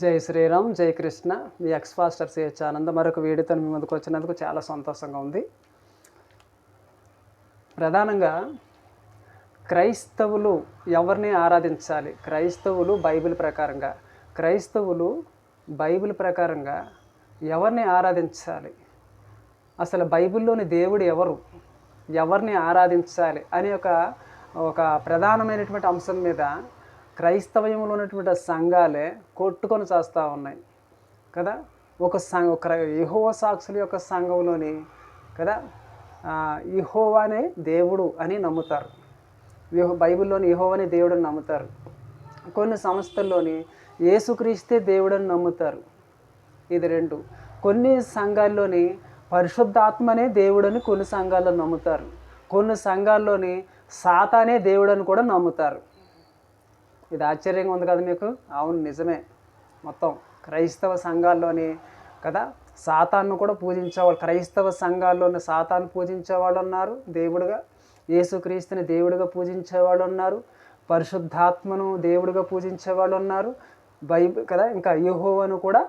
జై శ్రీరామ్ జై కృష్ణ. మీ ఎక్స్ ఫాస్టర్ సిహెచ్ ఆనంద్ మరొక వీడియోతో మీ ముందుకు వచ్చినందుకు చాలా సంతోషంగా ఉంది. ప్రధానంగా క్రైస్తవులు ఎవరిని ఆరాధించాలి? క్రైస్తవులు బైబిల్ ప్రకారంగా. క్రైస్తవులు బైబిల్ ప్రకారంగా ఎవరిని ఆరాధించాలి? అసలు బైబిల్లోని దేవుడు ఎవరు? ఎవరిని ఆరాధించాలి? అనే ఒక ఒక ప్రధానమైనటువంటి అంశం మీద క్రైస్తవయంలో ఉన్నటువంటి సంఘాలే కొట్టుకొని చేస్తూ ఉన్నాయి. కదా? ఒక సంఘ ఒక యహోవ సాక్షుల యొక్క సంఘంలోని కదా? ఇహోవానే దేవుడు అని నమ్ముతారు. బైబిల్లోని ఇహోవానే దేవుడు అని నమ్ముతారు. కొన్ని సంస్థల్లోని యేసుక్రీస్తే దేవుడని నమ్ముతారు. ఇది రెండు. కొన్ని సంఘాల్లోని పరిశుద్ధాత్మనే దేవుడని కొన్ని సంఘాల్లో నమ్ముతారు. కొన్ని సంఘాల్లోని సాతానే దేవుడని కూడా నమ్ముతారు. ఇది ఆశ్చర్యంగా ఉంది కదా మీకు? అవును నిజమే. మొత్తం క్రైస్తవ సంఘాల్లోని కదా? సాతాన్ను కూడా పూజించేవాళ్ళు క్రైస్తవ సంఘాల్లోని సాతాన్ని పూజించే వాళ్ళు ఉన్నారు దేవుడుగా. యేసుక్రీస్తుని దేవుడిగా పూజించే వాళ్ళు ఉన్నారు పరిశుద్ధాత్మను దేవుడిగా పూజించే వాళ్ళు ఉన్నారు బైబిల్ కదా? ఇంకా యూహోవను కూడా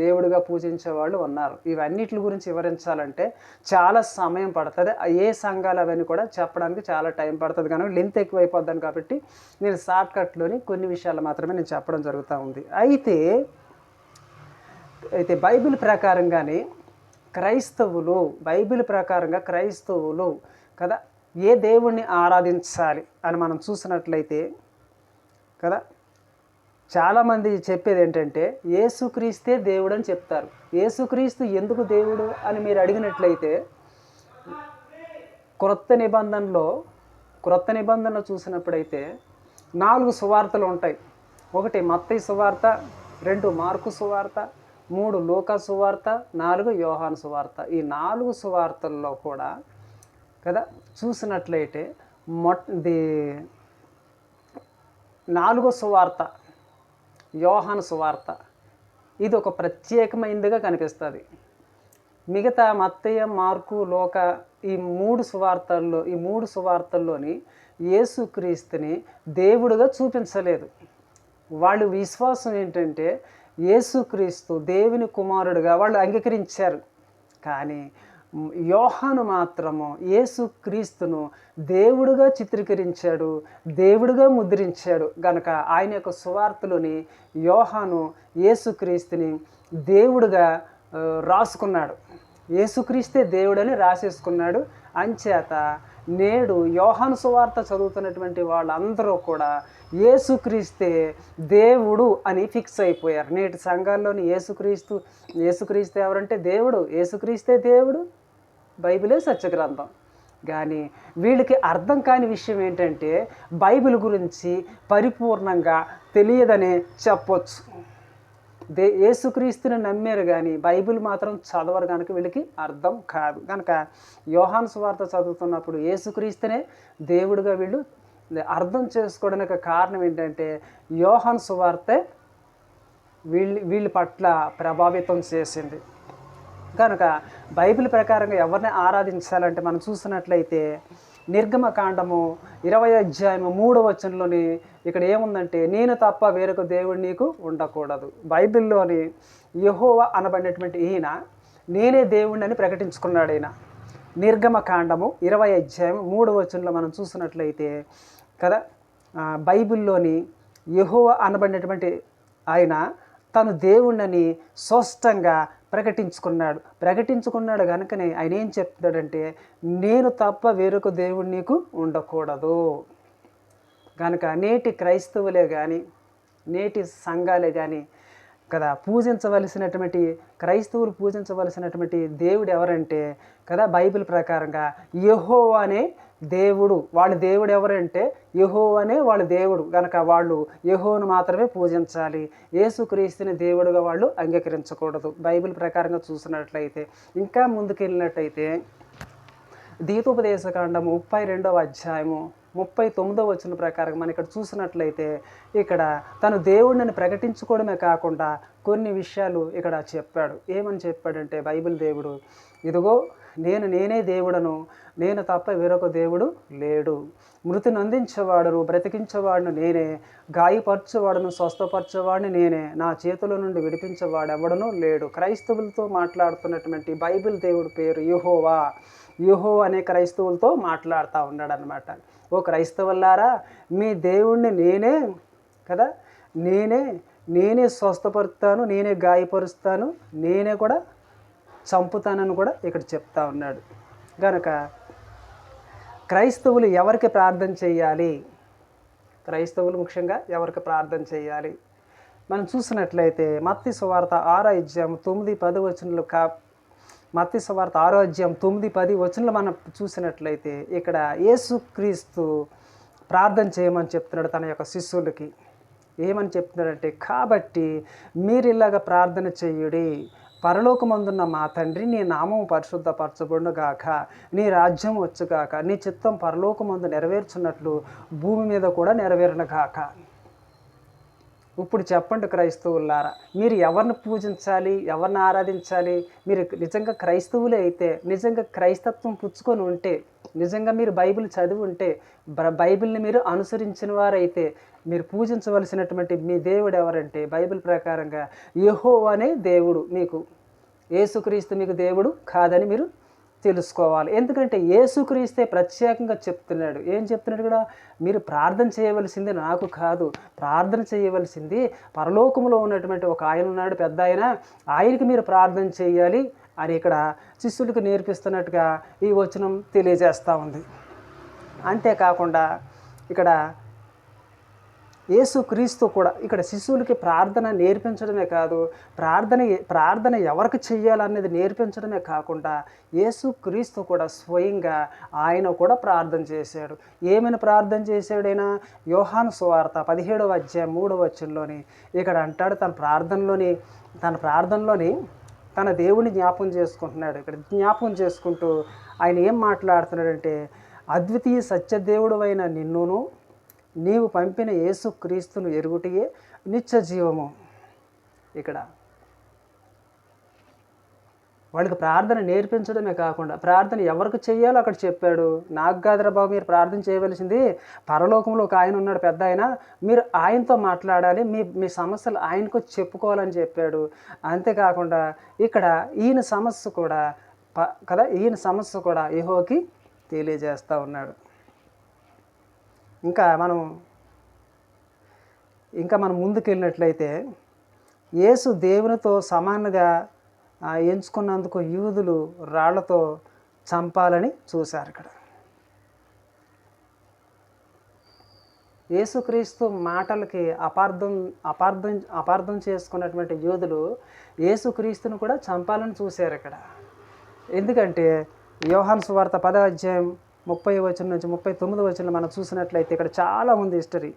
దేవుడిగా పూజించే వాళ్ళు ఉన్నారు. ఇవన్నిటి గురించి వివరించాలంటే చాలా సమయం పడుతుంది. ఏ సంఘాలు అవన్నీ కూడా చెప్పడానికి చాలా టైం పడుతుంది. కానీ లెంత్ ఎక్కువైపోద్దాను కాబట్టి నేను షార్ట్కట్లోని కొన్ని విషయాలు మాత్రమే నేను చెప్పడం జరుగుతూ ఉంది. అయితే అయితే బైబిల్ ప్రకారంగానే క్రైస్తవులు బైబిల్ ప్రకారంగా క్రైస్తవులు కదా ఏ దేవుణ్ణి ఆరాధించాలి అని మనం చూసినట్లయితే కదా చాలామంది చెప్పేది ఏంటంటే ఏసుక్రీస్తే దేవుడు అని చెప్తారు. ఏసుక్రీస్తు ఎందుకు దేవుడు? అని మీరు అడిగినట్లయితే క్రొత్త నిబంధనలో క్రొత్త నిబంధనలో చూసినప్పుడైతే నాలుగు సువార్తలు ఉంటాయి. ఒకటి మత్తయ్య సువార్త రెండు మార్కు సువార్త మూడు లోక సువార్త నాలుగు యోహాను సువార్త. ఈ నాలుగు సువార్తల్లో కూడా కదా చూసినట్లయితే మొట్ ది నాలుగో సువార్త యోహాను సువార్త. ఇది ఒక ప్రత్యేకమైనదిగా కనిపిస్తుంది. మిగతా మత్తయ్య మార్కు లోక ఈ మూడు సువార్తల్లో ఈ మూడు సువార్తల్లోని యేసుక్రీస్తుని దేవుడుగా చూపించలేదు. వాళ్ళు విశ్వాసం ఏంటంటే యేసుక్రీస్తు దేవుని కుమారుడుగా వాళ్ళు అంగీకరించారు. కానీ యోహాను మాత్రము యేసుక్రీస్తును దేవుడుగా చిత్రీకరించాడు దేవుడుగా ముద్రించాడు. గనక ఆయన యొక్క సువార్తలోని యోహాను యేసుక్రీస్తుని దేవుడుగా రాసుకున్నాడు. యేసుక్రీస్తే దేవుడని రాసేసుకున్నాడు. అంచేత నేడు యోహాను సువార్త చదువుతున్నటువంటి వాళ్ళందరూ కూడా యేసుక్రీస్తే దేవుడు అని ఫిక్స్ అయిపోయారు. నేటి సంఘాల్లోని యేసుక్రీస్తు యేసుక్రీస్తు ఎవరంటే దేవుడు. యేసుక్రీస్తే దేవుడు. బైబిలే సత్యగ్రంథం. కానీ వీళ్ళకి అర్థం కాని విషయం ఏంటంటే బైబిల్ గురించి పరిపూర్ణంగా తెలియదనే చెప్పొచ్చు. దే యేసుక్రీస్తుని నమ్మారు కానీ బైబిల్ మాత్రం చదవరు కనుక వీళ్ళకి అర్థం కాదు. కనుక యోహాన్ స్వార్థ చదువుతున్నప్పుడు యేసుక్రీస్తునే దేవుడిగా వీళ్ళు అర్థం చేసుకోవడానికి కారణం ఏంటంటే యోహాన్ సువార్తే వీళ్ళు వీళ్ళ పట్ల ప్రభావితం చేసింది. కనుక బైబిల్ ప్రకారంగా ఎవరిని ఆరాధించాలంటే మనం చూసినట్లయితే నిర్గమకాండము ఇరవై అధ్యాయము మూడవ వచనంలోని ఇక్కడ ఏముందంటే నేను తప్ప వేరొక దేవుడు నీకు ఉండకూడదు. బైబిల్లోని యహోవ అనబడినటువంటి ఈయన నేనే దేవుడిని అని ప్రకటించుకున్నాడు ఈయన. నిర్గమకాండము ఇరవై అధ్యాయం మూడవ వచనంలో మనం చూసినట్లయితే కదా బైబిల్లోని యహోవ అనబడినటువంటి ఆయన తను దేవుణ్ణని స్పష్టంగా ప్రకటించుకున్నాడు. ప్రకటించుకున్నాడు కనుకనే ఆయన ఏం చెప్తాడంటే నేను తప్ప వేరొక దేవుడు నీకు ఉండకూడదు. కనుక నేటి క్రైస్తవులే కానీ నేటి సంఘాలే కానీ కదా పూజించవలసినటువంటి క్రైస్తవులు పూజించవలసినటువంటి దేవుడు ఎవరంటే కదా బైబిల్ ప్రకారంగా యహో అనే దేవుడు. వాళ్ళ దేవుడు ఎవరంటే యహో అనే వాళ్ళ దేవుడు. కనుక వాళ్ళు యహోను మాత్రమే పూజించాలి. యేసుక్రీస్తుని దేవుడుగా వాళ్ళు అంగీకరించకూడదు. బైబిల్ ప్రకారంగా చూసినట్లయితే ఇంకా ముందుకెళ్ళినట్టయితే దీతోపదేశకాండము ముప్పై రెండవ అధ్యాయము ముప్పై తొమ్మిదో వచ్చిన ప్రకారం మనం ఇక్కడ చూసినట్లయితే ఇక్కడ తను దేవుడిని ప్రకటించుకోవడమే కాకుండా కొన్ని విషయాలు ఇక్కడ చెప్పాడు. ఏమని చెప్పాడంటే బైబిల్ దేవుడు ఇదిగో నేను నేనే దేవుడను నేను తప్ప వేరొక దేవుడు లేడు. మృతిని అందించేవాడును బ్రతికించేవాడును నేనే. గాయపరచేవాడును స్వస్థపరచేవాడిని నేనే. నా చేతుల నుండి విడిపించేవాడు ఎవడనూ లేడు. క్రైస్తవులతో మాట్లాడుతున్నటువంటి బైబిల్ దేవుడి పేరు యుహోవా. యుహో అనే క్రైస్తవులతో మాట్లాడుతూ ఉన్నాడనమాట ఓ క్రైస్తవులారా మీ దేవుణ్ణి నేనే కదా? నేనే నేనే స్వస్థపరుస్తాను నేనే గాయపరుస్తాను నేనే కూడా చంపుతానని కూడా ఇక్కడ చెప్తా ఉన్నాడు. కనుక క్రైస్తవులు ఎవరికి ప్రార్థన చేయాలి? క్రైస్తవులు ముఖ్యంగా ఎవరికి ప్రార్థన చేయాలి? మనం చూసినట్లయితే మత్తి సువార్త ఆరో అధ్యాయం తొమ్మిది పది వచనలు కా మత్తి సువార్త ఆరో అధ్యాయం తొమ్మిది పది వచనలు మనం చూసినట్లయితే ఇక్కడ యేసుక్రీస్తు ప్రార్థన చేయమని చెప్తున్నాడు తన యొక్క శిష్యులకి. ఏమని చెప్తున్నాడంటే కాబట్టి మీరు ఇలాగ ప్రార్థన చేయుడి పరలోకమందున్న మా తండ్రి నీ నామం పరిశుద్ధపరచబడుగాక నీ రాజ్యం వచ్చుగాక. నీ చిత్తం పరలోకమందు నెరవేర్చున్నట్లు భూమి మీద కూడా నెరవేరునగాక. ఇప్పుడు చెప్పండి క్రైస్తవులారా మీరు ఎవరిని పూజించాలి ఎవరిని ఆరాధించాలి? మీరు నిజంగా క్రైస్తవులే అయితే నిజంగా క్రైస్తత్వం పుచ్చుకొని ఉంటే నిజంగా మీరు బైబిల్ చదివి ఉంటే బ- బైబిల్ని మీరు అనుసరించిన వారైతే మీరు పూజించవలసినటువంటి మీ దేవుడు ఎవరంటే బైబిల్ ప్రకారంగా యహో అనే దేవుడు మీకు. ఏసుక్రీస్తు మీకు దేవుడు కాదని మీరు తెలుసుకోవాలి. ఎందుకంటే ఏసుక్రీస్తే ప్రత్యేకంగా చెప్తున్నాడు. ఏం చెప్తున్నాడు కూడా? మీరు ప్రార్థన చేయవలసింది నాకు కాదు. ప్రార్థన చేయవలసింది పరలోకములో ఉన్నటువంటి ఒక ఆయన ఉన్నాడు పెద్ద ఆయన. ఆయనకి మీరు ప్రార్థన చేయాలి. అని ఇక్కడ శిష్యులకు నేర్పిస్తున్నట్టుగా ఈ వచనం తెలియజేస్తూ ఉంది. అంతేకాకుండా ఇక్కడ యేసుక్రీస్తు కూడా ఇక్కడ శిశువులకి ప్రార్థన నేర్పించడమే కాదు ప్రార్థన ప్రార్థన ఎవరికి చెయ్యాలనేది నేర్పించడమే కాకుండా యేసుక్రీస్తు కూడా స్వయంగా ఆయన కూడా ప్రార్థన చేశాడు. ఏమైనా ప్రార్థన చేశాడైనా? యోహాను సువార్త పదిహేడవ అధ్యాయం మూడవ వచ్చంలోని ఇక్కడ అంటాడు తన ప్రార్థనలోని తన ప్రార్థనలోని తన దేవుని జ్ఞాపం చేసుకుంటున్నాడు. ఇక్కడ జ్ఞాపం చేసుకుంటూ ఆయన ఏం మాట్లాడుతున్నాడంటే అద్వితీయ సత్యదేవుడు అయిన నిన్నును నీవు పంపిన యేసు క్రీస్తును ఎరుగుటియే నిత్య జీవము. ఇక్కడ వాళ్ళకి ప్రార్థన నేర్పించడమే కాకుండా ప్రార్థన ఎవరికి చేయాలో అక్కడ చెప్పాడు. నాకు కాదురా బాబు మీరు ప్రార్థన చేయవలసింది పరలోకంలో ఒక ఆయన ఉన్నాడు పెద్ద ఆయన. మీరు ఆయనతో మాట్లాడాలి మీ మీ సమస్యలు ఆయనకు చెప్పుకోవాలని చెప్పాడు. అంతేకాకుండా ఇక్కడ ఈయన సమస్య కూడా ప కదా ఈయన సమస్య కూడా యెహోవాకి తెలియజేస్తూ ఉన్నాడు. ఇంకా మనం ఇంకా మనం ముందుకెళ్ళినట్లయితే యేసు దేవునితో సమానంగా ఎంచుకున్నందుకు యూదులు రాళ్ళతో చంపాలని చూశారు ఇక్కడ. యేసుక్రీస్తు మాటలకి అపార్థం అపార్థం అపార్థం చేసుకున్నటువంటి యూదులు యేసుక్రీస్తును కూడా చంపాలని చూశారు ఇక్కడ. ఎందుకంటే యోహాన్ సువార్త పద అధ్యాయం ముప్పై వచ్చిన నుంచి ముప్పై తొమ్మిది వచ్చిన మనం చూసినట్లయితే ఇక్కడ చాలా ఉంది హిస్టరీ.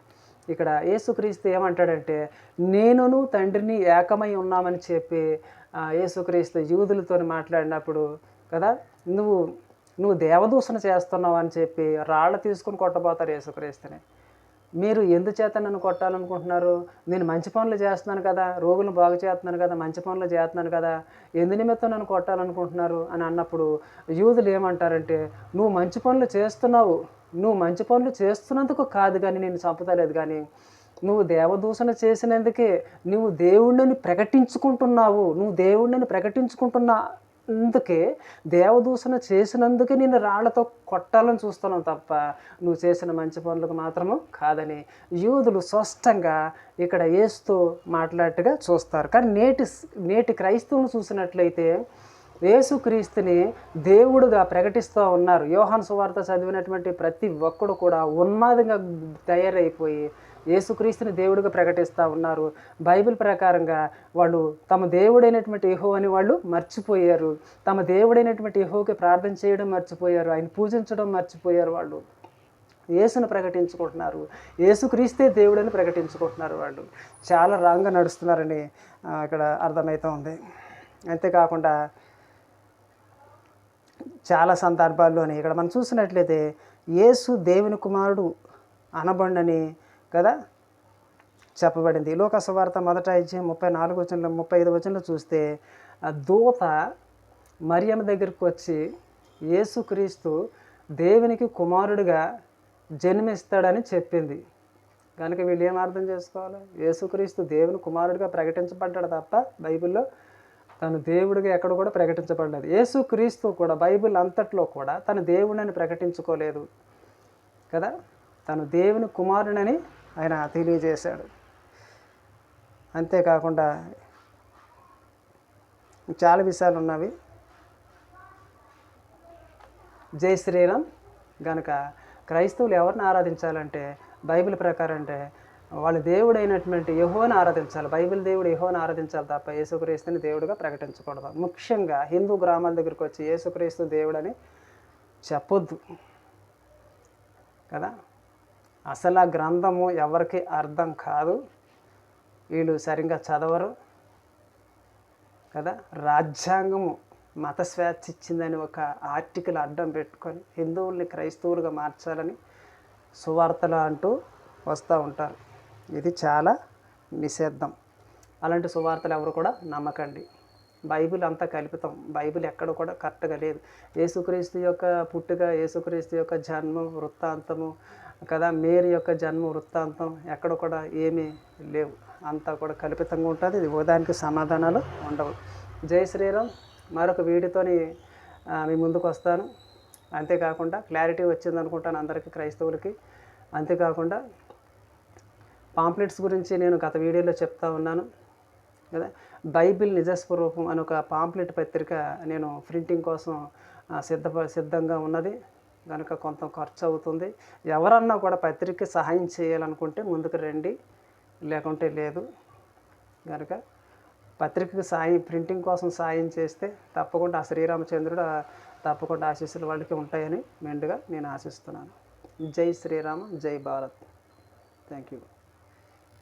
ఇక్కడ యేసుక్రీస్తు ఏమంటాడంటే నేనును తండ్రిని ఏకమై ఉన్నామని చెప్పి యేసుక్రీస్తు యూదులతో మాట్లాడినప్పుడు కదా నువ్వు నువ్వు దేవదూషణ చేస్తున్నావు అని చెప్పి రాళ్ళు తీసుకుని కొట్టబోతారు యేసుక్రీస్తుని. మీరు ఎందుచేత నన్ను కొట్టాలనుకుంటున్నారు? నేను మంచి పనులు చేస్తున్నాను కదా రోగులను బాగు చేస్తున్నాను కదా మంచి పనులు చేస్తున్నాను కదా ఎందు నిమిత్తం నన్ను కొట్టాలనుకుంటున్నారు? అని అన్నప్పుడు యూదులు ఏమంటారంటే నువ్వు మంచి పనులు చేస్తున్నావు నువ్వు మంచి పనులు చేస్తున్నందుకు కాదు కానీ నేను చంపుతలేదు కానీ నువ్వు దేవదూషణ చేసినందుకే నువ్వు దేవుణ్ణి ప్రకటించుకుంటున్నావు. నువ్వు దేవుణ్ణి ప్రకటించుకుంటున్నా అందుకే దేవదూషణ చేసినందుకే నేను రాళ్ళతో కొట్టాలని చూస్తున్నావు తప్ప నువ్వు చేసిన మంచి పనులకు మాత్రము కాదని యూదులు స్పష్టంగా ఇక్కడ ఏస్తూ మాట్లాడట్టుగా చూస్తారు. కానీ నేటి నేటి క్రైస్తవుని చూసినట్లయితే యేసుక్రీస్తుని దేవుడుగా ప్రకటిస్తూ ఉన్నారు. యోహాన్ సువార్త చదివినటువంటి ప్రతి ఒక్కడు కూడా ఉన్మాదంగా తయారైపోయి యేసుక్రీస్తుని దేవుడిగా ప్రకటిస్తూ ఉన్నారు. బైబిల్ ప్రకారంగా వాళ్ళు తమ దేవుడైనటువంటి యహో అని వాళ్ళు మర్చిపోయారు. తమ దేవుడైనటువంటి యహోకి ప్రార్థన చేయడం మర్చిపోయారు. ఆయన పూజించడం మర్చిపోయారు వాళ్ళు. యేసును ప్రకటించుకుంటున్నారు. యేసుక్రీస్తే దేవుడని ప్రకటించుకుంటున్నారు వాళ్ళు. చాలా రాంగ్గా నడుస్తున్నారని ఇక్కడ అర్థమవుతూ ఉంది. అంతేకాకుండా చాలా సందర్భాల్లోనే ఇక్కడ మనం చూసినట్లయితే యేసు దేవుని కుమారుడు అనబండని కదా చెప్పబడింది. లోకసవార్త మొదట ఇచ్చే ముప్పై నాలుగు వచనంలో ముప్పై ఐదు వచనంలో చూస్తే దూత మరియమ్మ దగ్గరికి వచ్చి యేసుక్రీస్తు దేవునికి కుమారుడిగా జన్మిస్తాడని చెప్పింది. కనుక వీళ్ళు ఏం అర్థం చేసుకోవాలి? యేసుక్రీస్తు దేవుని కుమారుడిగా ప్రకటించబడ్డాడు తప్ప బైబిల్లో తను దేవుడిగా ఎక్కడ కూడా ప్రకటించబడలేదు. యేసుక్రీస్తు కూడా బైబిల్ అంతట్లో కూడా తన దేవుడిని ప్రకటించుకోలేదు కదా? తను దేవుని కుమారుడని ఆయన తెలియజేశాడు. అంతేకాకుండా చాలా విషయాలు ఉన్నవి. జై శ్రీరామ్ గనక క్రైస్తవులు ఎవరిని ఆరాధించాలంటే బైబిల్ ప్రకారం అంటే వాళ్ళు దేవుడు అయినటువంటి యహోని ఆరాధించాలి. బైబిల్ దేవుడు యహోని ఆరాధించాలి తప్ప యేసుక్రీస్తుని దేవుడిగా ప్రకటించకూడదు. ముఖ్యంగా హిందూ గ్రామాల దగ్గరికి వచ్చి యేసుక్రీస్తు దేవుడని చెప్పొద్దు. కదా? అసలు ఆ గ్రంథము ఎవరికి అర్థం కాదు. వీళ్ళు సరిగ్గా చదవరు. కదా? రాజ్యాంగము మత స్వేచ్ఛ ఇచ్చిందని ఒక ఆర్టికల్ అడ్డం పెట్టుకొని హిందువుల్ని క్రైస్తవులుగా మార్చాలని సువార్తలు అంటూ వస్తూ ఉంటారు. ఇది చాలా నిషేధం. అలాంటి సువార్తలు ఎవరు కూడా నమ్మకండి. బైబిల్ అంతా కల్పితం. బైబిల్ ఎక్కడ కూడా కరెక్ట్గా లేదు. యేసుక్రీస్తు యొక్క పుట్టుక యేసుక్రీస్తు యొక్క జన్మ వృత్తాంతము కదా మేరీ యొక్క జన్మ వృత్తాంతం ఎక్కడ కూడా ఏమీ లేవు. అంతా కూడా కల్పితంగా ఉంటుంది. ఇది ఉదయానికి సమాధానాలు ఉండవు. జై శ్రీరామ్. మరొక వీడియోతోని మీ ముందుకు వస్తాను. అంతేకాకుండా క్లారిటీ వచ్చింది అనుకుంటాను అందరికీ క్రైస్తవులకి. అంతేకాకుండా పాంప్లెట్స్ గురించి నేను గత వీడియోలో చెప్తా ఉన్నాను. కదా? బైబిల్ నిజస్వరూపం అని ఒక పాంప్లెట్ పత్రిక నేను ప్రింటింగ్ కోసం సిద్ధప సిద్ధంగా ఉన్నది. కనుక కొంత ఖర్చు అవుతుంది. ఎవరన్నా కూడా పత్రిక సహాయం చేయాలనుకుంటే ముందుకు రండి. లేకుంటే లేదు. కనుక పత్రికకు సాయం ప్రింటింగ్ కోసం సాయం చేస్తే తప్పకుండా ఆ శ్రీరామచంద్రుడు తప్పకుండా ఆశీస్సులు వాళ్ళకి ఉంటాయని మెండుగా నేను ఆశిస్తున్నాను. జై శ్రీరామ జై భారత్. Thank you